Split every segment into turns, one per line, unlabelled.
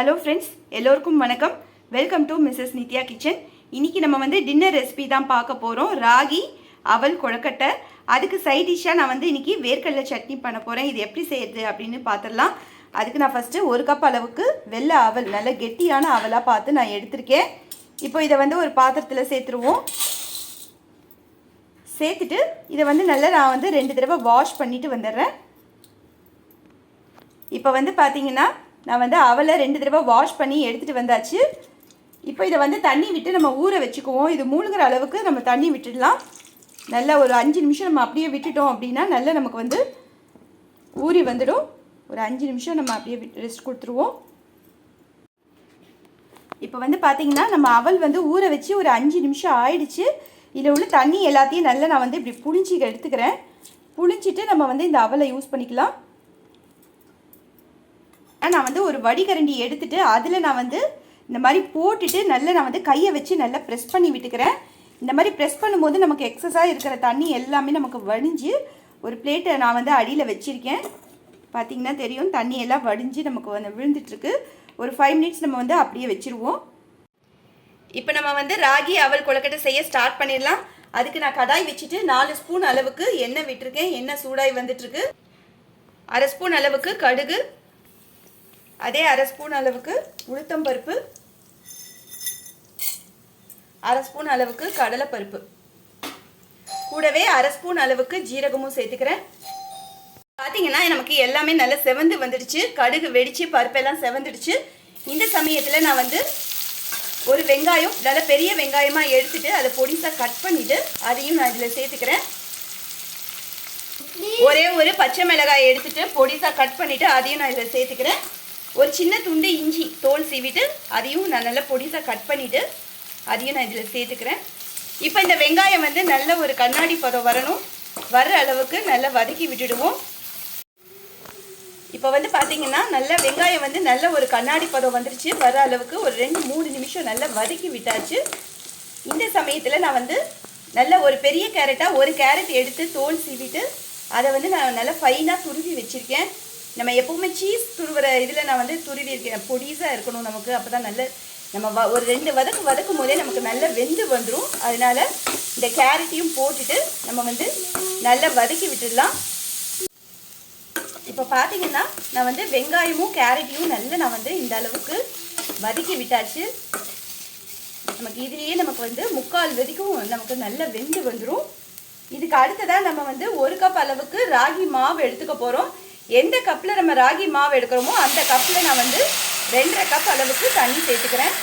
Hello friends எல்லோருக்கும் வணக்கம். Welcome to Mrs Nithya kitchen இன்றைக்கி நம்ம வந்து டின்னர் ரெசிபி தான் பார்க்க போகிறோம் ராகி அவல் கொழக்கட்டை. அதுக்கு சைட் டிஷ்ஷாக நான் வந்து இன்றைக்கி வேர்க்கடலை சட்னி பண்ண போகிறேன் இது எப்படி செய்யுது அப்படின்னு பார்த்துடலாம். அதுக்கு நான் ஃபஸ்ட்டு ஒரு கப் அளவுக்கு வெள்ளை அவல் நல்ல கெட்டியான அவலாக பார்த்து நான் எடுத்திருக்கேன். இப்போ இதை வந்து ஒரு பாத்திரத்தில் சேர்த்துருவோம். சேர்த்துட்டு இதை வந்து நல்லா நான் வந்து ரெண்டு தடவை வாஷ் பண்ணிவிட்டு வந்துடுறேன். இப்போ வந்து பார்த்தீங்கன்னா நான் வந்து அவலை ரெண்டு தடவை வாஷ் பண்ணி எடுத்துகிட்டு வந்தாச்சு. இப்போ இதை வந்து தண்ணி விட்டு நம்ம ஊற வச்சுக்குவோம். இது மூழ்கிற அளவுக்கு நம்ம தண்ணி விட்டுடலாம். நல்லா ஒரு அஞ்சு நிமிஷம் நம்ம அப்படியே விட்டுட்டோம் அப்படின்னா நல்லா நமக்கு வந்து ஊறி வந்துடும். ஒரு அஞ்சு நிமிஷம் நம்ம அப்படியே ரெஸ்ட் கொடுத்துருவோம். இப்போ வந்து பார்த்தீங்கன்னா நம்ம அவல் வந்து ஊற வச்சு ஒரு அஞ்சு நிமிஷம் ஆயிடுச்சு. இதில் உள்ள தண்ணி எல்லாத்தையும் நல்லா நான் வந்து இப்படி புளிஞ்சி எடுத்துக்கிறேன். புளிஞ்சிட்டு நம்ம வந்து இந்த அவலை யூஸ் பண்ணிக்கலாம். நான் வந்து ஒரு வடிகரண்டி எடுத்துட்டு அதில் நான் வந்து இந்த மாதிரி போட்டுட்டு நல்லா நான் வந்து கையை வச்சு நல்லா ப்ரெஸ் பண்ணி விட்டுக்கிறேன். இந்த மாதிரி ப்ரெஸ் பண்ணும்போது நமக்கு எக்ஸஸாக இருக்கிற தண்ணி எல்லாமே நமக்கு வடிஞ்சு ஒரு பிளேட்டை நான் வந்து அடியில் வச்சுருக்கேன். பார்த்தீங்கன்னா தெரியும் தண்ணி எல்லாம் வடிஞ்சு நமக்கு வந்து விழுந்துட்டுருக்கு. ஒரு ஃபைவ் மினிட்ஸ் நம்ம வந்து அப்படியே வச்சுருவோம். இப்போ நம்ம வந்து ராகி அவல் கொழுக்கட்டை செய்ய ஸ்டார்ட் பண்ணிடலாம். அதுக்கு நான் கடாய் வச்சுட்டு நாலு ஸ்பூன் அளவுக்கு எண்ணெய் விட்டுருக்கேன். எண்ணெய் சூடாகி வந்துட்டுருக்கு. அரை ஸ்பூன் அளவுக்கு கடுகு அதே அரை ஸ்பூன் அளவுக்கு உளுத்தம்பருப்பு அரை ஸ்பூன் அளவுக்கு கடலைப்பருப்பு. கூடவே அரை ஸ்பூன் அளவுக்கு ஜீரகமும் சேர்த்துக்கிறேன். பார்த்தீங்கன்னா நமக்கு எல்லாமே நல்லா செவந்து வந்துடுச்சு. கடுகு வெடிச்சு பருப்பெல்லாம் செவந்துடுச்சு. இந்த சமயத்தில் நான் வந்து ஒரு வெங்காயம் நல்லா பெரிய வெங்காயமாக எடுத்துட்டு அதை பொடிசாக கட் பண்ணிவிட்டு அதையும் நான் இதில் சேர்த்துக்கிறேன். ஒரே ஒரு பச்சை மிளகாய் எடுத்துட்டு பொடிசாக கட் பண்ணிவிட்டு அதையும் நான் இதில் சேர்த்துக்கிறேன். ஒரு சின்ன துண்டு இஞ்சி தோல் சீவிட்டு அதையும் நான் நல்லா பொடிசாக கட் பண்ணிவிட்டு அதையும் நான் இதில் சேர்த்துக்கிறேன். இப்போ இந்த வெங்காயம் வந்து நல்ல ஒரு கண்ணாடி பதம் வரணும். வர்ற அளவுக்கு நல்லா வதக்கி விட்டுடுவோம். இப்போ வந்து பார்த்தீங்கன்னா நல்ல வெங்காயம் வந்து நல்ல ஒரு கண்ணாடி பதம் வந்துருச்சு. வர அளவுக்கு ஒரு ரெண்டு மூணு நிமிஷம் நல்லா வதக்கி விட்டாச்சு. இந்த சமயத்தில் நான் வந்து நல்ல ஒரு பெரிய கேரட்டாக ஒரு கேரட் எடுத்து தோல் சீவிட்டு அதை வந்து நான் நல்லா ஃபைனாக துருவி வச்சுருக்கேன். நம்ம எப்போவுமே சீஸ் துருவுற இதில் நான் வந்து துருவி இருக்கேன். பொடிசாக இருக்கணும் நமக்கு. அப்போ தான் நல்ல நம்ம வ ஒரு ரெண்டு வதக்கு வதக்கும் போதே நமக்கு நல்லா வெந்து வந்துடும் அதனால இந்த கேரட்டையும் போட்டுட்டு நம்ம வந்து நல்லா வதக்கி விட்டுடலாம். இப்போ பார்த்தீங்கன்னா நான் வந்து வெங்காயமும் கேரட்டையும் நல்லா நான் வந்து இந்த அளவுக்கு வதக்கி விட்டாச்சு. நமக்கு இதுலேயே நமக்கு வந்து முக்கால் வரைக்கும் நமக்கு நல்லா வெந்து வந்துடும் இதுக்கு அடுத்ததாக நம்ம வந்து ஒரு கப் அளவுக்கு ராகி மாவு எடுத்துக்க போகிறோம் எந்த கப்பில் நம்ம ராகி மாவு எடுக்கிறோமோ அந்த கப்பில் நான் வந்து ரெண்டரை கப் அளவுக்கு தண்ணி சேர்த்துக்கிறேன்.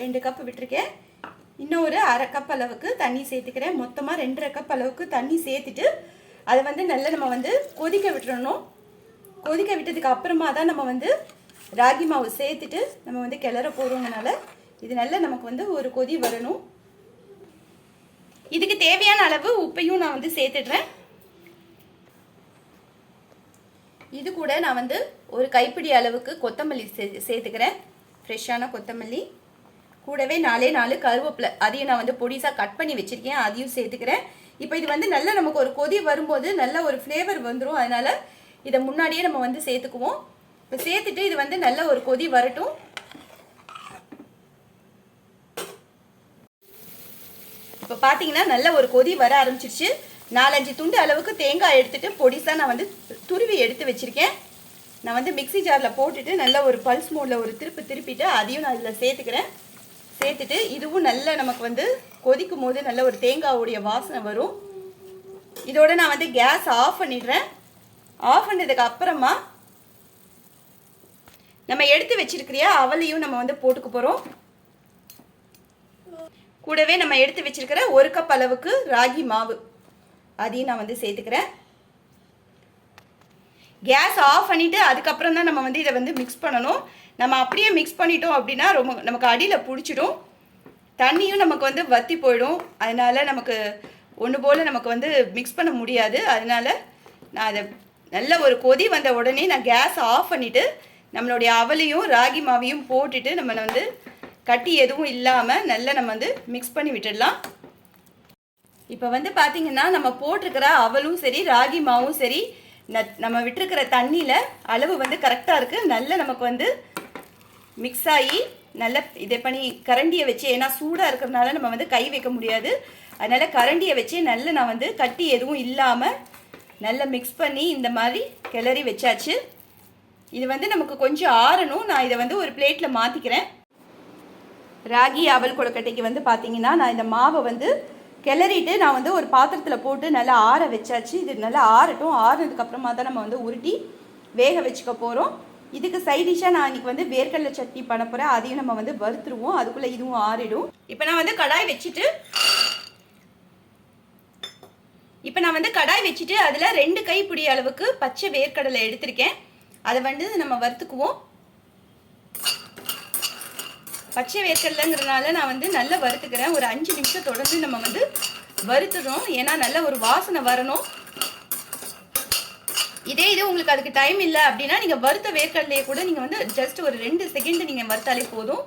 ரெண்டு கப் விட்டுருக்கேன். இன்னொரு அரை கப் அளவுக்கு தண்ணி சேர்த்துக்கிறேன். மொத்தமாக ரெண்டரை கப் அளவுக்கு தண்ணி சேர்த்துட்டு அதை வந்து நல்லா நம்ம வந்து கொதிக்க விட்டுறணும். கொதிக்க விட்டதுக்கு அப்புறமா தான் நம்ம வந்து ராகி மாவு சேர்த்துட்டு நம்ம வந்து கிளற போகிறோங்கனால இது நல்லா நமக்கு வந்து ஒரு கொதி வரணும். இதுக்கு தேவையான அளவு உப்பையும் நான் வந்து சேர்த்துடுறேன். இது கூட நான் வந்து ஒரு கைப்பிடி அளவுக்கு கொத்தமல்லி சே சேர்த்துக்கிறேன். ஃப்ரெஷ்ஷான கொத்தமல்லி. கூடவே நாலே நாலு கருவேப்பிலை. அதையும் நான் வந்து பொடிசாக கட் பண்ணி வச்சுருக்கேன். அதையும் சேர்த்துக்கிறேன். இப்போ இது வந்து நல்லா நமக்கு ஒரு கொதி வரும்போது நல்ல ஒரு ஃப்ளேவர் வந்துடும் அதனால் இதை முன்னாடியே நம்ம வந்து சேர்த்துக்குவோம். இப்போ சேர்த்துட்டு இது வந்து நல்ல ஒரு கொதி வரட்டும். இப்போ பார்த்தீங்கன்னா நல்ல ஒரு கொதி வர ஆரம்பிச்சிருச்சு. நாலஞ்சு துண்டு அளவுக்கு தேங்காய் எடுத்துட்டு பொடிசாக நான் வந்து துருவி எடுத்து வச்சுருக்கேன். நான் வந்து மிக்சி ஜாரில் போட்டுட்டு நல்ல ஒரு பல்ஸ் மோடில் ஒரு திருப்பு திருப்பிட்டு அதையும் நான் இதில் சேர்த்துக்கிறேன். சேர்த்துட்டு இதுவும் நல்ல நமக்கு வந்து கொதிக்கும் போது நல்ல ஒரு தேங்காவுடைய வாசனை வரும். இதோட நான் வந்து கேஸ் ஆஃப் பண்ணிடுறேன். ஆஃப் பண்ணதுக்கு அப்புறமா நம்ம எடுத்து வச்சிருக்கிறியா அவளையும் நம்ம வந்து போட்டுக்க போகிறோம் கூடவே நம்ம எடுத்து வச்சிருக்கிற ஒரு கப் அளவுக்கு ராகி மாவு. அதையும் நான் வந்து சேர்த்துக்கிறேன். கேஸ் ஆஃப் பண்ணிவிட்டு அதுக்கப்புறம் தான் நம்ம வந்து இதை வந்து மிக்ஸ் பண்ணணும். நம்ம அப்படியே மிக்ஸ் பண்ணிட்டோம் அப்படின்னா ரொம்ப நமக்கு அடியில் பிடிச்சிடும். தண்ணியும் நமக்கு வந்து வத்தி போயிடும். அதனால நமக்கு ஒன்று போல் நமக்கு வந்து மிக்ஸ் பண்ண முடியாது. அதனால நான் அதை நல்ல ஒரு கொதி வந்த உடனே நான் கேஸ் ஆஃப் பண்ணிவிட்டு நம்மளுடைய அவலையும் ராகி மாவையும் போட்டுட்டு நம்மளை வந்து கட்டி எதுவும் இல்லாமல் நல்லா நம்ம வந்து மிக்ஸ் பண்ணி விட்டுடலாம். இப்போ வந்து பார்த்தீங்கன்னா நம்ம போட்டிருக்கிற அவலும் சரி ராகி மாவும் சரி நம்ம விட்டுருக்கிற தண்ணியில் அளவு வந்து கரெக்டாக இருக்குது நல்ல நமக்கு வந்து மிக்ஸ் ஆகி நல்ல இதை பண்ணி கரண்டியை வச்சு ஏன்னா சூடாக இருக்கிறதுனால நம்ம வந்து கை வைக்க முடியாது. அதனால் கரண்டியை வச்சு நல்ல நான் வந்து கட்டி எதுவும் இல்லாமல் நல்லா மிக்ஸ் பண்ணி இந்த மாதிரி கிளறி வச்சாச்சு. இது வந்து நமக்கு கொஞ்சம் ஆறணும். நான் இதை வந்து ஒரு பிளேட்டில் மாற்றிக்கிறேன் ராகி அவல் கொழுக்கட்டைக்கு வந்து பார்த்தீங்கன்னா நான் இந்த மாவை வந்து கிளறிட்டு நான் வந்து ஒரு பாத்திரத்தில் போட்டு நல்லா ஆற வச்சாச்சு. இது நல்லா ஆறட்டும். ஆறுனதுக்கப்புறமா தான் நம்ம வந்து உருட்டி வேக வச்சுக்க போகிறோம் இதுக்கு சைடிஷாக நான் இன்றைக்கி வந்து வேர்க்கடலை சட்னி பண்ண போகிறேன் அதையும் நம்ம வந்து வறுத்துருவோம். அதுக்குள்ளே இதுவும் ஆறிடும். இப்போ நான் வந்து கடாய் வச்சுட்டு இப்போ நான் வந்து கடாய் வச்சுட்டு அதில் ரெண்டு கைப்பிடி அளவுக்கு பச்சை வேர்க்கடலை எடுத்திருக்கேன். அதை வந்து நம்ம வறுத்துக்குவோம். பச்சை வேர்க்கடலைங்கிறதுனால நான் வந்து நல்லா வறுத்துக்கிறேன். ஒரு அஞ்சு நிமிஷம் தொடர்ந்து நம்ம வந்து வறுத்துறோம். ஏன்னா நல்ல ஒரு வாசனை வரணும். இதே இது உங்களுக்கு அதுக்கு டைம் இல்லை அப்படின்னா நீங்கள் வறுத்த வேர்க்கடலையை கூட நீங்கள் வந்து ஜஸ்ட் ஒரு ரெண்டு செகண்ட் நீங்கள் வறுத்தாலே போதும்.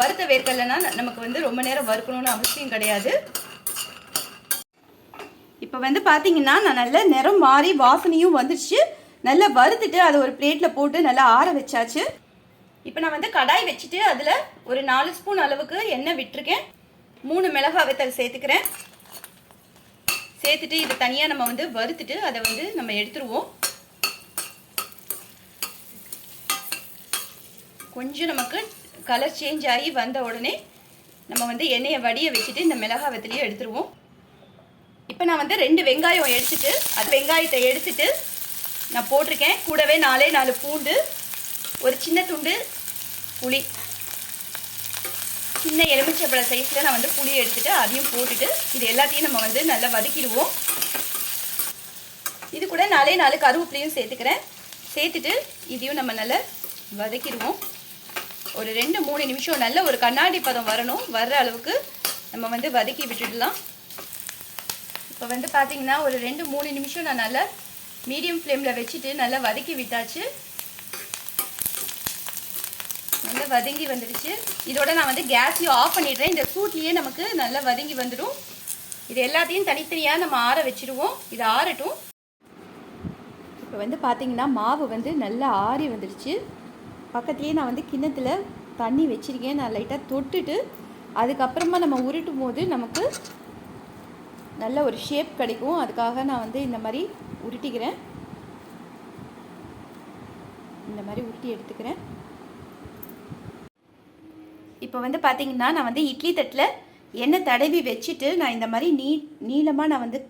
வறுத்த வேர்க்கடலைனா நமக்கு வந்து ரொம்ப நேரம் வறுக்கணும்னு அவசியம் கிடையாது. இப்போ வந்து பார்த்தீங்கன்னா நான் நல்ல நிறம் மாறி வாசனையும் வந்துடுச்சு நல்லா வறுத்துட்டு அதை ஒரு பிளேட்டில் போட்டு நல்லா ஆற வச்சாச்சு. இப்போ நான் வந்து கடாய் வச்சுட்டு அதில் ஒரு நாலு ஸ்பூன் அளவுக்கு எண்ணெய் விட்டுருக்கேன். மூணு மிளகாய் வத்தல் சேர்த்துக்கிறேன். சேர்த்துட்டு இது தனியாக நம்ம வந்து வறுத்துட்டு அதை வந்து நம்ம எடுத்துருவோம். கொஞ்சம் நமக்கு கலர் சேஞ்ச் ஆகி வந்த உடனே நம்ம வந்து எண்ணெயை வடிய வச்சுட்டு இந்த மிளகா வெத்தலையும் எடுத்துருவோம். இப்போ நான் வந்து ரெண்டு வெங்காயம் எடுத்துட்டு அது வெங்காயத்தை எடுத்துட்டு நான் போட்டிருக்கேன். கூடவே நாலே நாலு பூண்டு. ஒரு சின்ன துண்டு புளி. சின்ன எலுமிச்சப்பழ சைஸில் நான் வந்து புளி எடுத்துகிட்டு அதையும் போட்டுட்டு இது எல்லாத்தையும் நம்ம வந்து நல்லா வதக்கிடுவோம். இது கூட நாலே நாலு கருவேப்பிலையும் சேர்த்துக்கிறேன். சேர்த்துட்டு இதையும் நம்ம நல்லா வதக்கிடுவோம். ஒரு ரெண்டு மூணு நிமிஷம் நல்ல ஒரு கண்ணாடி பதம் வரணும். வர்ற அளவுக்கு நம்ம வந்து வதக்கி விட்டுடலாம். இப்போ வந்து பார்த்தீங்கன்னா ஒரு ரெண்டு மூணு நிமிஷம் நான் நல்லா மீடியம் ஃப்ளேமில் வச்சுட்டு நல்லா வதக்கி விட்டாச்சு. நல்லா வதங்கி வந்துடுச்சு. இதோட நான் வந்து கேஸையும் ஆஃப் பண்ணிடுறேன். இந்த சூட்லேயே நமக்கு நல்லா வதங்கி வந்துடும். இது எல்லாத்தையும் தனித்தனியாக நம்ம ஆற வச்சுருவோம். இது ஆறட்டும். இப்போ வந்து பார்த்தீங்கன்னா மாவு வந்து நல்லா ஆறி வந்துடுச்சு. பக்கத்துலேயே நான் வந்து கிண்ணத்தில் தண்ணி வச்சுருக்கேன். நான் லைட்டாக தொட்டுட்டு அதுக்கப்புறமா நம்ம உருட்டும் போது நமக்கு நல்ல ஒரு ஷேப் கிடைக்கும். அதுக்காக நான் வந்து இந்த மாதிரி உருட்டிக்கிறேன். இந்த மாதிரி உருட்டி எடுத்துக்கிறேன். இப்போ வந்து பார்த்தீங்கன்னா நான் வந்து இட்லி தட்டில் எண்ணெய் தடவி வச்சுட்டு நான் இந்த மாதிரி நீ நீளமாக நான் வந்து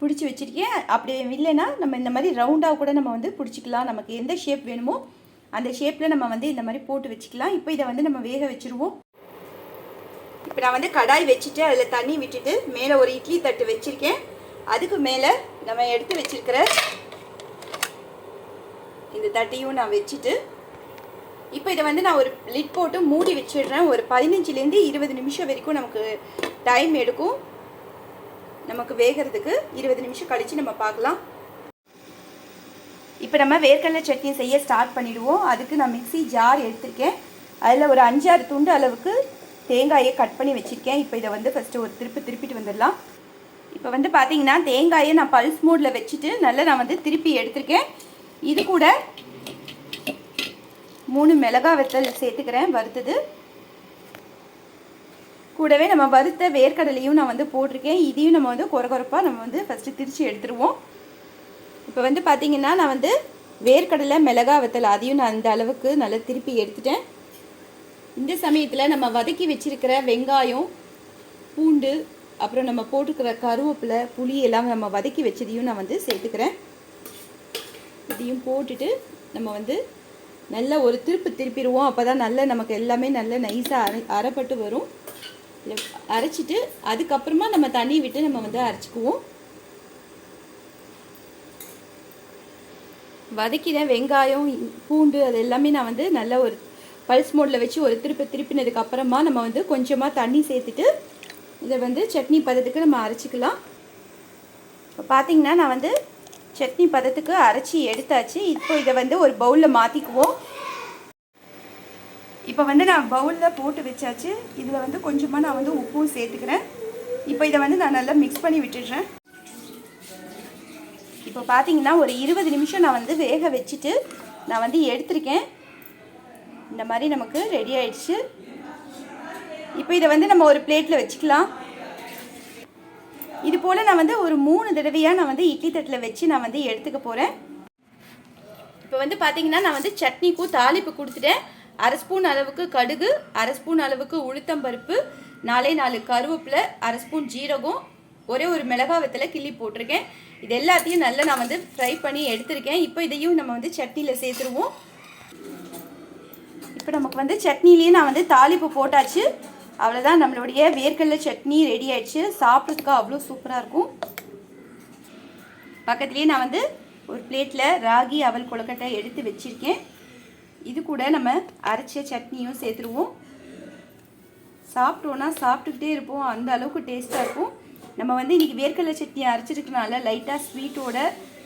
பிடிச்சி வச்சுருக்கேன். அப்படி இல்லைன்னா நம்ம இந்த மாதிரி ரவுண்டாக கூட நம்ம வந்து பிடிச்சிக்கலாம். நமக்கு எந்த ஷேப் வேணுமோ அந்த ஷேப்பில் நம்ம வந்து இந்த மாதிரி போட்டு வச்சுக்கலாம். இப்போ இதை வந்து நம்ம வேக வச்சுருவோம். இப்போ நான் வந்து கடாய் வச்சுட்டு அதில் தண்ணி விட்டுட்டு மேலே ஒரு இட்லி தட்டு வச்சுருக்கேன். அதுக்கு மேலே நம்ம எடுத்து வச்சிருக்கிற இந்த தட்டையும் நான் வச்சுட்டு இப்போ இதை வந்து நான் ஒரு லிட் போட்டு மூடி வச்சிடுறேன். ஒரு பதினஞ்சுலேருந்து இருபது நிமிஷம் வரைக்கும் நமக்கு டைம் எடுக்கும். நமக்கு வேகிறதுக்கு இருபது நிமிஷம் கழித்து நம்ம பார்க்கலாம். இப்போ நம்ம வேர்க்கடலை சட்னி செய்ய ஸ்டார்ட் பண்ணிவிடுவோம் அதுக்கு நான் மிக்ஸி ஜார் எடுத்திருக்கேன். அதில் ஒரு அஞ்சாறு துண்டு அளவுக்கு தேங்காயை கட் பண்ணி வச்சுருக்கேன். இப்போ இதை வந்து ஃபஸ்ட்டு ஒரு திருப்பி திருப்பிட்டு வந்துடலாம். இப்போ வந்து பார்த்தீங்கன்னா தேங்காயை நான் பல்ஸ் மூடில் வச்சுட்டு நல்லா நான் வந்து திருப்பி எடுத்திருக்கேன். இது கூட மூணு மிளகா வெத்தல் சேர்த்துக்கிறேன் வறுத்தது. கூடவே நம்ம வறுத்த வேர்க்கடலையும் நான் வந்து போட்டிருக்கேன். இதையும் நம்ம வந்து குறகுறப்பாக நம்ம வந்து ஃபஸ்ட்டு திரித்து எடுத்துருவோம். இப்போ வந்து பார்த்தீங்கன்னா நான் வந்து வேர்க்கடலை மிளகா வெத்தல் அதையும் நான் அந்த அளவுக்கு நல்லா திருப்பி எடுத்துட்டேன். இந்த சமயத்தில் நம்ம வதக்கி வச்சிருக்கிற வெங்காயம் பூண்டு அப்புறம் நம்ம போட்டுக்கிற கருவேப்பிலை புளி எல்லாம் நம்ம வதக்கி வச்சதையும் நான் வந்து சேர்த்துக்கிறேன். இதையும் போட்டுட்டு நம்ம வந்து நல்ல ஒரு திருப்பு திருப்பிடுவோம். அப்போ தான் நல்ல நமக்கு எல்லாமே நல்ல நைஸாக அரை அரைப்பட்டு வரும். அரைச்சிட்டு அதுக்கப்புறமா நம்ம தண்ணி விட்டு நம்ம வந்து அரைச்சிக்குவோம். வதக்கின வெங்காயம் பூண்டு அது எல்லாமே நான் வந்து நல்ல ஒரு பல்ஸ் மோடில் வச்சு ஒரு திருப்பி திருப்பினதுக்கு அப்புறமா நம்ம வந்து கொஞ்சமாக தண்ணி சேர்த்துட்டு இதை வந்து சட்னி பதத்துக்கு நம்ம அரைச்சிக்கலாம். இப்போ பார்த்தீங்கன்னா நான் வந்து சட்னி பதத்துக்கு அரைச்சி எடுத்தாச்சு. இப்போ இதை வந்து ஒரு பவுலில் மாற்றிக்குவோம் இப்போ வந்து நான் பவுலில் போட்டு வச்சாச்சு. இதில் வந்து கொஞ்சமாக நான் வந்து உப்பும் சேர்த்துக்கிறேன். இப்போ இதை வந்து நான் நல்லா மிக்ஸ் பண்ணி விட்டுடுறேன். இப்போ பார்த்தீங்கன்னா ஒரு இருபது நிமிஷம் நான் வந்து வேக வச்சுட்டு நான் வந்து எடுத்திருக்கேன். இந்த மாதிரி நமக்கு ரெடி ஆயிடுச்சு. இப்போ இதை வந்து நம்ம ஒரு பிளேட்டில் வச்சுக்கலாம். இது போல் நான் வந்து ஒரு மூணு தடவையாக நான் வந்து இட்லி தட்டில் வச்சு நான் வந்து எடுத்துக்க போகிறேன் இப்போ வந்து பார்த்தீங்கன்னா நான் வந்து சட்னிக்கும் தாளிப்பு கொடுத்துட்டேன். அரை ஸ்பூன் அளவுக்கு கடுகு அரை ஸ்பூன் அளவுக்கு உளுத்தம்பருப்பு நாலே நாலு கருவேப்பிலை அரை ஸ்பூன் ஜீரகம் ஒரே ஒரு மிளகா வெத்தலை கிள்ளி போட்டிருக்கேன். இது எல்லாத்தையும் நல்லா நான் வந்து ஃப்ரை பண்ணி எடுத்திருக்கேன். இப்போ இதையும் நம்ம வந்து சட்னியில் சேர்த்துருவோம். இப்போ நமக்கு வந்து சட்னிலேயே நான் வந்து தாளிப்பு போட்டாச்சு. அவ்வளோதான் நம்மளுடைய வேர்க்கடலை சட்னி ரெடி ஆயிடுச்சு. சாப்பிட்றதுக்கு அவ்வளோ சூப்பராக இருக்கும். பக்கத்துலேயே நான் வந்து ஒரு பிளேட்டில் ராகி அவல் கொழுக்கட்டை எடுத்து வச்சுருக்கேன். இது கூட நம்ம அரைச்ச சட்னியும் சேர்த்துருவோம். சாப்பிட்டோன்னா சாப்பிட்டுக்கிட்டே இருப்போம். அந்த அளவுக்கு டேஸ்ட்டாக இருக்கும். நம்ம வந்து இன்றைக்கி வேர்க்கடலை சட்னி அரைச்சிருக்கனால லைட்டாக ஸ்வீட்டோட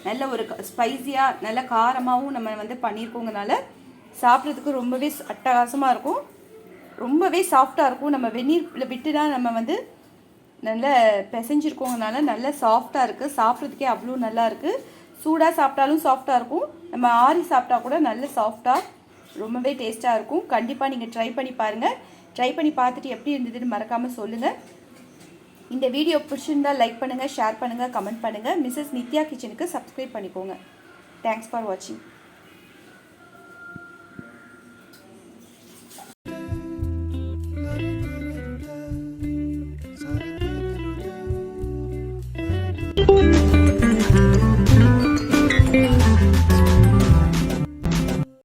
நல்ல ஒரு ஸ்பைஸியாக நல்ல காரமாகவும் நம்ம வந்து பண்ணியிருக்கோங்கனால சாப்பிட்றதுக்கு ரொம்பவே அட்டகாசமாக இருக்கும். ரொம்பவே சாஃப்டாக இருக்கும். நம்ம வெந்நீரில் விட்டு தான் நம்ம வந்து நல்ல பிசைஞ்சிருக்கோங்கனால நல்ல சாஃப்டாக இருக்குது சாப்பிட்றதுக்கே அவ்வளோ நல்லா இருக்குது சூடாக சாப்பிட்டாலும் சாஃப்டாக இருக்கும். நம்ம ஆறி சாப்பிட்டா கூட நல்ல சாஃப்டாக ரொம்பவே டேஸ்ட்டாக இருக்கும். கண்டிப்பாக நீங்கள் ட்ரை பண்ணி பாருங்கள் ட்ரை பண்ணி பார்த்துட்டு எப்படி இருந்ததுன்னு மறக்காமல் சொல்லுங்கள் இந்த வீடியோ பிடிச்சிருந்தா லைக் பண்ணுங்கள் ஷேர் பண்ணுங்கள் கமெண்ட் பண்ணுங்கள் மிஸ்ஸஸ் நித்யா கிச்சனுக்கு சப்ஸ்கிரைப் பண்ணிக்கோங்க. தேங்க்ஸ் ஃபார் வாட்சிங்